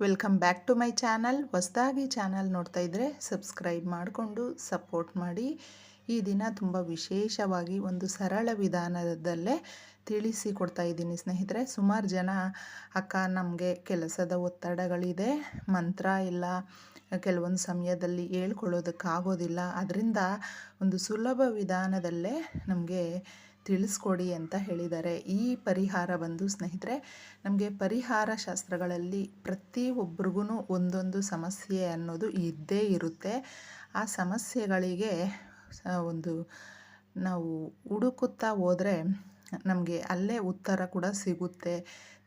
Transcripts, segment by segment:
Welcome back to my channel ಹೊಸದಾಗಿ channel ನೋಡ್ತಾ ಇದ್ದರೆ ಸಬ್ಸ್ಕ್ರೈಬ್ ಮಾಡಿಕೊಂಡು ಸಪೋರ್ಟ್ ಮಾಡಿ. ಈ ದಿನ ತುಂಬ ವಿಶೇಷವಾಗಿ ಒಂದು ಸರಳ ವಿಧಾನದಲ್ಲೇ ತಿಳಿಸಿಕೊಡ್ತಾ ಇದ್ದೀನಿ ಸ್ನೇಹಿತರೆ. ಸುಮಾರು ಜನ ಅಕ್ಕ ನಮಗೆ ಕೆಲಸದ ಒತ್ತಡಗಳಿದೆ. ಮಂತ್ರ ಇಲ್ಲ, ಕೆಲವೊಂದು ಸಮಯದಲ್ಲಿ ಹೇಳ್ಕೊಳ್ಳೋದಕ್ಕಾಗೋದಿಲ್ಲ. ಅದರಿಂದ ಒಂದು ಸುಲಭ ವಿಧಾನದಲ್ಲೇ ನಮಗೆ ತಿಳಿಸ್ಕೊಡಿ ಅಂತ ಹೇಳಿದ್ದಾರೆ. ಈ ಪರಿಹಾರ ಬಂದು ಸ್ನೇಹಿತರೆ, ನಮಗೆ ಪರಿಹಾರ ಶಾಸ್ತ್ರಗಳಲ್ಲಿ ಪ್ರತಿಯೊಬ್ಬರಿಗೂ ಒಂದೊಂದು ಸಮಸ್ಯೆ ಅನ್ನೋದು ಇದ್ದೇ ಇರುತ್ತೆ. ಆ ಸಮಸ್ಯೆಗಳಿಗೆ ಒಂದು ನಾವು ಹುಡುಕುತ್ತಾ ಹೋದರೆ ನಮಗೆ ಅಲ್ಲೇ ಉತ್ತರ ಕೂಡ ಸಿಗುತ್ತೆ.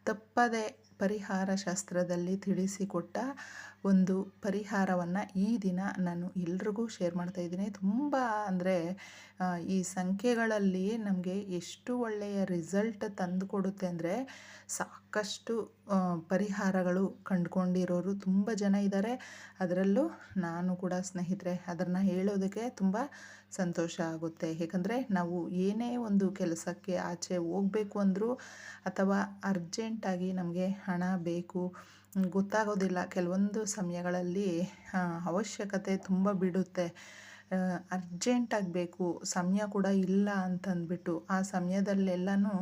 ತಪ್ಪದೆ ಪರಿಹಾರ ಶಾಸ್ತ್ರದಲ್ಲಿ ತಿಳಿಸಿಕೊಟ್ಟ ಒಂದು ಪರಿಹಾರವನ್ನು ಈ ದಿನ ನಾನು ಎಲ್ರಿಗೂ ಶೇರ್ ಮಾಡ್ತಾ ಇದ್ದೀನಿ. ತುಂಬ ಅಂದರೆ ಈ ಸಂಖ್ಯೆಗಳಲ್ಲಿ ನಮಗೆ ಎಷ್ಟು ಒಳ್ಳೆಯ ರಿಸಲ್ಟ್ ತಂದು ಕೊಡುತ್ತೆ ಅಂದರೆ, ಸಾಕಷ್ಟು ಪರಿಹಾರಗಳು ಕಂಡುಕೊಂಡಿರೋರು ತುಂಬ ಜನ ಇದ್ದಾರೆ ಅದರಲ್ಲೂ ನಾನು ಕೂಡ ಸ್ನೇಹಿತರೆ, ಅದನ್ನು ಹೇಳೋದಕ್ಕೆ ತುಂಬ ಸಂತೋಷ ಆಗುತ್ತೆ. ಏಕೆಂದರೆ, ನಾವು ಏನೇ ಒಂದು ಕೆಲಸಕ್ಕೆ ಆಚೆ ಹೋಗಬೇಕು ಅಂದರೂ ಅಥವಾ ಅರ್ಜೆಂಟಾಗಿ ನಮಗೆ ಹಣ ಬೇಕು ಗೊತ್ತಾಗೋದಿಲ್ಲ ಕೆಲವೊಂದು ಸಮಯಗಳಲ್ಲಿ ಅವಶ್ಯಕತೆ ತುಂಬ ಬಿಡುತ್ತೆ. ಅರ್ಜೆಂಟಾಗಿ ಬೇಕು ಸಮಯ ಕೂಡ ಇಲ್ಲ ಅಂತಂದ್ಬಿಟ್ಟು, ಆ ಸಮಯದಲ್ಲೆಲ್ಲನೂ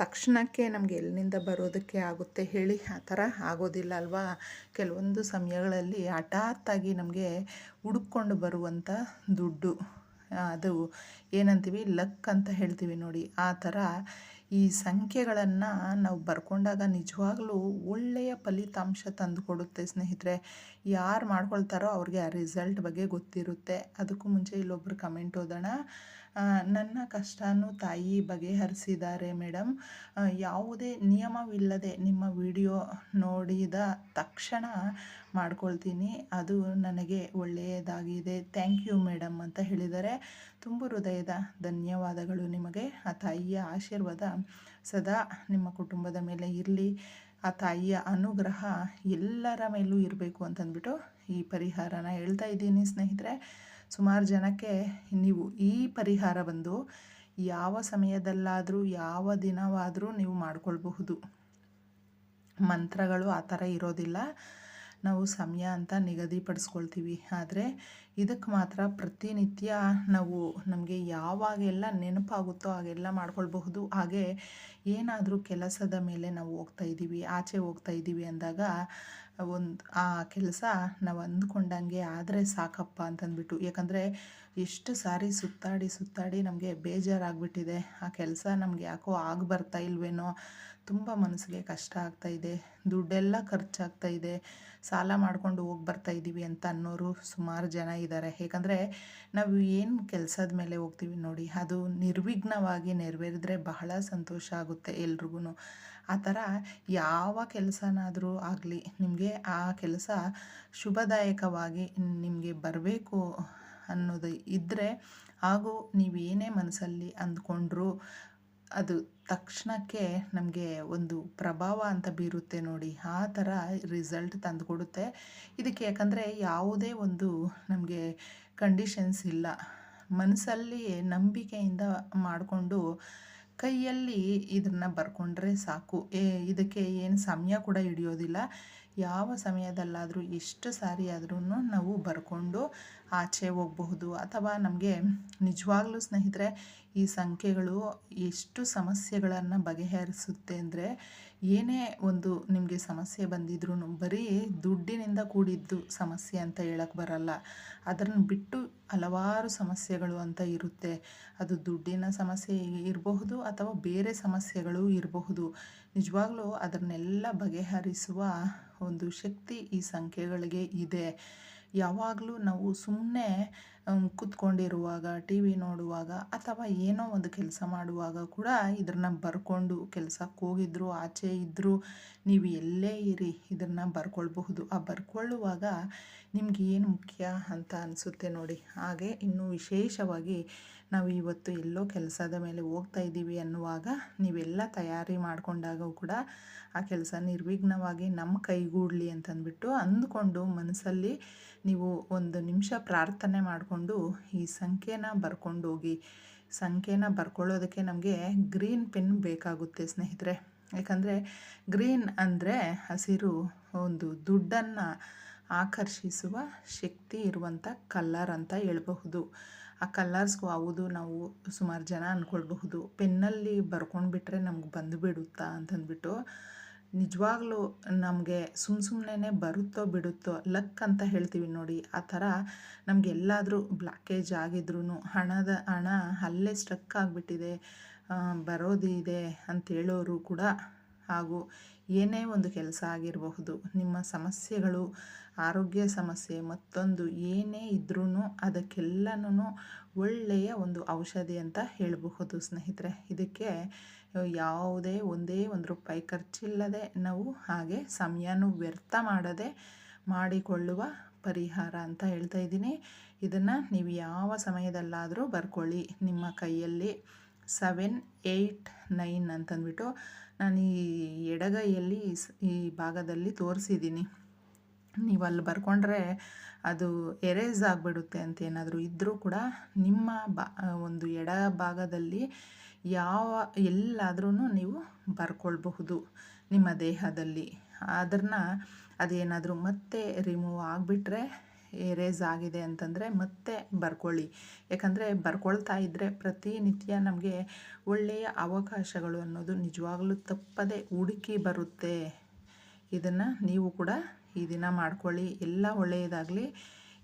ತಕ್ಷಣಕ್ಕೆ ನಮಗೆ ಎಲ್ಲಿಂದ ಬರೋದಕ್ಕೆ ಆಗುತ್ತೆ ಹೇಳಿ ಆ ಥರ ಆಗೋದಿಲ್ಲ ಅಲ್ವಾ? ಕೆಲವೊಂದು ಸಮಯಗಳಲ್ಲಿ ಹಠಾತ್ತಾಗಿ ನಮಗೆ ಹುಡುಕೊಂಡು ಬರುವಂಥ ದುಡ್ಡು ಅದು ಏನಂತೀವಿ? ಲಕ್ ಅಂತ ಹೇಳ್ತೀವಿ ನೋಡಿ, ಆ ಥರ ಈ ಸಂಖ್ಯೆಗಳನ್ನು ನಾವು ಬರ್ಕೊಂಡಾಗ ನಿಜವಾಗ್ಲೂ ಒಳ್ಳೆಯ ಫಲಿತಾಂಶ ತಂದುಕೊಡುತ್ತೆ ಸ್ನೇಹಿತರೆ. ಯಾರು ಮಾಡ್ಕೊಳ್ತಾರೋ ಅವ್ರಿಗೆ ಆ ರಿಸಲ್ಟ್ ಬಗ್ಗೆ ಗೊತ್ತಿರುತ್ತೆ. ಅದಕ್ಕೂ ಮುಂಚೆ ಇಲ್ಲೊಬ್ರು ಕಮೆಂಟ್ ಓದೋಣ. ನನ್ನ ಕಷ್ಟನೂ ತಾಯಿ ಬಗೆಹರಿಸಿದ್ದಾರೆ ಮೇಡಮ್ ಯಾವುದೇ ನಿಯಮವಿಲ್ಲದೆ ನಿಮ್ಮ ವಿಡಿಯೋ ನೋಡಿದ ತಕ್ಷಣ ಮಾಡ್ಕೊಳ್ತೀನಿ. ಅದು ನನಗೆ ಒಳ್ಳೆಯದಾಗಿದೆ. ಥ್ಯಾಂಕ್ ಯು ಮೇಡಮ್ ಅಂತ ಹೇಳಿದರೆ ತುಂಬ ಹೃದಯದ ಧನ್ಯವಾದಗಳು ನಿಮಗೆ. ಆ ತಾಯಿಯ ಆಶೀರ್ವಾದ ಸದಾ ನಿಮ್ಮ ಕುಟುಂಬದ ಮೇಲೆ ಇರಲಿ. ಆ ತಾಯಿಯ ಅನುಗ್ರಹ ಎಲ್ಲರ ಮೇಲೂ ಇರಬೇಕು ಅಂತಂದ್ಬಿಟ್ಟು ಈ ಪರಿಹಾರನ ಹೇಳ್ತಾ ಇದ್ದೀನಿ ಸ್ನೇಹಿತರೆ. ಸುಮಾರು ಜನಕ್ಕೆ ನೀವು ಈ ಪರಿಹಾರ ಬಂದು ಯಾವ ಸಮಯದಲ್ಲಾದರೂ, ಯಾವ ದಿನವಾದರೂ ನೀವು ಮಾಡ್ಕೊಳ್ಬಹುದು. ಮಂತ್ರಗಳು ಆ ಥರ ಇರೋದಿಲ್ಲ. ನಾವು ಸಮಯ ಅಂತ ನಿಗದಿಪಡಿಸ್ಕೊಳ್ತೀವಿ. ಆದರೆ ಇದಕ್ಕೆ ಮಾತ್ರ ಪ್ರತಿನಿತ್ಯ ನಾವು ನಮಗೆ ಯಾವಾಗೆಲ್ಲ ನೆನಪಾಗುತ್ತೋ ಹಾಗೆಲ್ಲ ಮಾಡ್ಕೊಳ್ಬಹುದು. ಹಾಗೆ ಏನಾದರೂ ಕೆಲಸದ ಮೇಲೆ ನಾವು ಹೋಗ್ತಾ ಇದ್ದೀವಿ, ಆಚೆ ಹೋಗ್ತಾ ಇದ್ದೀವಿ ಅಂದಾಗ ಒಂದು ಆ ಕೆಲಸ ನಾವು ಅಂದ್ಕೊಂಡಂಗೆ ಆದರೆ ಸಾಕಪ್ಪ ಅಂತಂದ್ಬಿಟ್ಟು. ಯಾಕಂದರೆ ಎಷ್ಟು ಸಾರಿ ಸುತ್ತಾಡಿ ಸುತ್ತಾಡಿ ನಮಗೆ ಬೇಜಾರಾಗ್ಬಿಟ್ಟಿದೆ. ಆ ಕೆಲಸ ನಮಗೆ ಯಾಕೋ ಆಗಿ ಬರ್ತಾ ಇಲ್ವೇನೋ, ತುಂಬ ಮನಸ್ಸಿಗೆ ಕಷ್ಟ ಆಗ್ತಾ ಇದೆ, ದುಡ್ಡೆಲ್ಲ ಖರ್ಚಾಗ್ತಾ ಇದೆ. ಸಾಲ ಮಾಡ್ಕೊಂಡು ಹೋಗಿ ಬರ್ತಾ ಇದ್ದೀವಿ ಅಂತ ಅನ್ನೋರು ಸುಮಾರು ಜನ ಇದ್ದಾರೆ ಏಕೆಂದರೆ ನಾವು ಏನು ಕೆಲಸದ ಮೇಲೆ ಹೋಗ್ತೀವಿ ನೋಡಿ, ಅದು ನಿರ್ವಿಘ್ನವಾಗಿ ನೆರವೇರಿದ್ರೆ ಬಹಳ ಸಂತೋಷ ಆಗುತ್ತೆ ಎಲ್ರಿಗೂ ಆ ಥರ ಯಾವ ಕೆಲಸನಾದರೂ ಆಗಲಿ, ನಿಮಗೆ ಆ ಕೆಲಸ ಶುಭದಾಯಕವಾಗಿ ನಿಮಗೆ ಬರಬೇಕು ಅನ್ನೋದು ಇದ್ದರೆ ಹಾಗೂ ನೀವೇನೇ ಮನಸ್ಸಲ್ಲಿ ಅಂದ್ಕೊಂಡ್ರೂ ಅದು ತಕ್ಷಣಕ್ಕೆ ನಮಗೆ ಒಂದು ಪ್ರಭಾವ ಅಂತ ಬೀರುತ್ತೆ ನೋಡಿ. ಆ ಥರ ರಿಸಲ್ಟ್ ತಂದುಕೊಡುತ್ತೆ. ಇದಕ್ಕೆ ಯಾಕಂದರೆ ಯಾವುದೇ ಒಂದು ನಮಗೆ ಕಂಡೀಷನ್ಸ್ ಇಲ್ಲ. ಮನಸ್ಸಲ್ಲಿ ನಂಬಿಕೆಯಿಂದ ಮಾಡಿಕೊಂಡು ಕೈಯಲ್ಲಿ ಇದನ್ನು ಬರ್ಕೊಂಡ್ರೆ ಸಾಕು. ಏ, ಇದಕ್ಕೆ ಏನು ಸಮಯ ಕೂಡ ಹಿಡಿಯೋದಿಲ್ಲ. ಯಾವ ಸಮಯದಲ್ಲಾದರೂ ಎಷ್ಟು ಸಾರಿ ಆದ್ರೂ ನಾವು ಬರ್ಕೊಂಡು ಆಚೆ ಹೋಗಬಹುದು. ಅಥವಾ ನಮಗೆ ನಿಜವಾಗ್ಲೂ ಸ್ನೇಹಿತರೆ, ಈ ಸಂಖ್ಯೆಗಳು ಎಷ್ಟು ಸಮಸ್ಯೆಗಳನ್ನು ಬಗೆಹರಿಸುತ್ತೆ ಅಂದರೆ ಏನೇ ಒಂದು ನಿಮಗೆ ಸಮಸ್ಯೆ ಬಂದಿದ್ರೂ ಬರೀ ದುಡ್ಡಿನಿಂದ ಕೂಡಿದ್ದು ಸಮಸ್ಯೆ ಅಂತ ಹೇಳಕ್ಕೆ ಬರಲ್ಲ. ಅದನ್ನು ಬಿಟ್ಟು ಹಲವಾರು ಸಮಸ್ಯೆಗಳು ಅಂತ ಇರುತ್ತೆ. ಅದು ದುಡ್ಡಿನ ಸಮಸ್ಯೆ ಇರಬಹುದು ಅಥವಾ ಬೇರೆ ಸಮಸ್ಯೆಗಳು ಇರಬಹುದು. ನಿಜವಾಗ್ಲೂ ಅದನ್ನೆಲ್ಲ ಬಗೆಹರಿಸುವ ಒಂದು ಶಕ್ತಿ ಈ ಸಂಖ್ಯೆಗಳಿಗೆ ಇದೆ. ಯಾವಾಗಲೂ ನಾವು ಸುಮ್ಮನೆ ಕೂತ್ಕೊಂಡಿರುವಾಗ, ಟಿ ವಿ ನೋಡುವಾಗ ಅಥವಾ ಏನೋ ಒಂದು ಕೆಲಸ ಮಾಡುವಾಗ ಕೂಡ ಇದನ್ನು ಬರ್ಕೊಂಡು ಕೆಲಸಕ್ಕೆ ಹೋಗಿದ್ರು, ಆಚೆ ಇದ್ದರೂ ನೀವು ಎಲ್ಲೇ ಇರಿ ಇದನ್ನು ಬರ್ಕೊಳ್ಬಹುದು. ಆ ಬರ್ಕೊಳ್ಳುವಾಗ ನಿಮ್ಗೆ ಏನು ಮುಖ್ಯ ಅಂತ ಅನಿಸುತ್ತೆ ನೋಡಿ. ಹಾಗೆ ಇನ್ನೂ ವಿಶೇಷವಾಗಿ ನಾವು ಇವತ್ತು ಎಲ್ಲೋ ಕೆಲಸದ ಮೇಲೆ ಹೋಗ್ತಾ ಇದ್ದೀವಿ ಅನ್ನುವಾಗ ನೀವೆಲ್ಲ ತಯಾರಿ ಮಾಡಿಕೊಂಡಾಗ ಕೂಡ ಆ ಕೆಲಸ ನಿರ್ವಿಘ್ನವಾಗಿ ನಮ್ಮ ಕೈಗೂಡಲಿ ಅಂತಂದ್ಬಿಟ್ಟು ಅಂದ್ಕೊಂಡು ಮನಸ್ಸಲ್ಲಿ ನೀವು ಒಂದು ನಿಮಿಷ ಪ್ರಾರ್ಥನೆ ಮಾಡಿಕೊಂಡು ಈ ಸಂಖ್ಯೆನ ಬರ್ಕೊಂಡೋಗಿ, ಸಂಖ್ಯೆನ ಬರ್ಕೊಳ್ಳೋದಕ್ಕೆ ನಮಗೆ ಗ್ರೀನ್ ಪೆನ್ ಬೇಕಾಗುತ್ತೆ ಸ್ನೇಹಿತರೆ. ಯಾಕಂದರೆ ಗ್ರೀನ್ ಅಂದರೆ ಹಸಿರು, ಒಂದು ದುಡ್ಡನ್ನು ಆಕರ್ಷಿಸುವ ಶಕ್ತಿ ಇರುವಂಥ ಕಲ್ಲರ್ ಅಂತ ಹೇಳ್ಬಹುದು. ಆ ಕಲ್ಲರ್ಸ್ಗೂ ಹೌದು, ನಾವು ಸುಮಾರು ಜನ ಅಂದ್ಕೊಳ್ಬಹುದು ಪೆನ್ನಲ್ಲಿ ಬರ್ಕೊಂಡು ಬಿಟ್ಟರೆ ನಮ್ಗೆ ಬಂದುಬಿಡುತ್ತಾ ಅಂತಂದ್ಬಿಟ್ಟು ನಿಜವಾಗ್ಲೂ ನಮಗೆ ಸುಮ್ಮ ಸುಮ್ಮನೆ ಬರುತ್ತೋ ಬಿಡುತ್ತೋ ಲಕ್ ಅಂತ ಹೇಳ್ತೀವಿ ನೋಡಿ, ಆ ಥರ ನಮ್ಗೆ ಎಲ್ಲಾದರೂ ಬ್ಲಾಕೇಜ್ ಆಗಿದ್ರೂ ಹಣದ ಹಣ ಅಲ್ಲೇ ಸ್ಟ್ರಕ್ ಆಗಿಬಿಟ್ಟಿದೆ ಬರೋದಿದೆ ಅಂತ ಹೇಳೋರು ಕೂಡ ಹಾಗೂ ಏನೇ ಒಂದು ಕೆಲಸ ಆಗಿರಬಹುದು, ನಿಮ್ಮ ಸಮಸ್ಯೆಗಳು, ಆರೋಗ್ಯ ಸಮಸ್ಯೆ, ಮತ್ತೊಂದು ಏನೇ ಇದ್ರೂ ಅದಕ್ಕೆಲ್ಲನೂ ಒಳ್ಳೆಯ ಒಂದು ಔಷಧಿ ಅಂತ ಹೇಳಬಹುದು ಸ್ನೇಹಿತರೆ. ಇದಕ್ಕೆ ಯಾವುದೇ ಒಂದೇ ಒಂದು ರೂಪಾಯಿ ಖರ್ಚಿಲ್ಲದೆ ನಾವು ಹಾಗೆ ಸಮಯನೂ ವ್ಯರ್ಥ ಮಾಡದೆ ಮಾಡಿಕೊಳ್ಳುವ ಪರಿಹಾರ ಅಂತ ಹೇಳ್ತಾ ಇದ್ದೀನಿ. ಇದನ್ನು ನೀವು ಯಾವ ಸಮಯದಲ್ಲಾದರೂ ಬರ್ಕೊಳ್ಳಿ. ನಿಮ್ಮ ಕೈಯಲ್ಲಿ ಸೆವೆನ್, ಏಯ್ಟ್, ನೈನ್ ಅಂತಂದ್ಬಿಟ್ಟು ನಾನು ಈ ಎಡಗೈಯಲ್ಲಿ ಈ ಭಾಗದಲ್ಲಿ ತೋರಿಸಿದ್ದೀನಿ. ನೀವು ಅಲ್ಲಿ ಬರ್ಕೊಂಡ್ರೆ ಅದು ಎರೇಸ್ ಆಗಿಬಿಡುತ್ತೆ ಅಂತ ಏನಾದರೂ ಇದ್ದರೂ ಕೂಡ ನಿಮ್ಮ ಬಾ, ಒಂದು ಎಡ ಭಾಗದಲ್ಲಿ ಯಾವ ಎಲ್ಲಾದ್ರೂ ನೀವು ಬರ್ಕೊಳ್ಬಹುದು ನಿಮ್ಮ ದೇಹದಲ್ಲಿ. ಅದನ್ನು ಅದೇನಾದರೂ ಮತ್ತೆ ರಿಮೂವ್ ಆಗಿಬಿಟ್ರೆ ಎರೇಸ್ ಆಗಿದೆ ಅಂತಂದರೆ ಮತ್ತೆ ಬರ್ಕೊಳ್ಳಿ. ಯಾಕಂದರೆ ಬರ್ಕೊಳ್ತಾ ಇದ್ದರೆ ಪ್ರತಿನಿತ್ಯ ನಮಗೆ ಒಳ್ಳೆಯ ಅವಕಾಶಗಳು ಅನ್ನೋದು ನಿಜವಾಗ್ಲೂ ತಪ್ಪದೆ ಹುಡುಕಿ ಬರುತ್ತೆ. ಇದನ್ನು ನೀವು ಕೂಡ ಈ ದಿನ ಮಾಡ್ಕೊಳ್ಳಿ. ಎಲ್ಲ ಒಳ್ಳೆಯದಾಗಲಿ.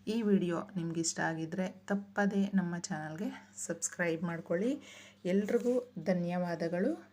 ಈ ವಿಡಿಯೋ ನಿಮ್ಗೆ ಇಷ್ಟ ಆಗಿದ್ದರೆ ತಪ್ಪದೇ ನಮ್ಮ ಚಾನಲ್ಗೆ ಸಬ್ಸ್ಕ್ರೈಬ್ ಮಾಡ್ಕೊಳ್ಳಿ. ಎಲ್ರಿಗೂ ಧನ್ಯವಾದಗಳು.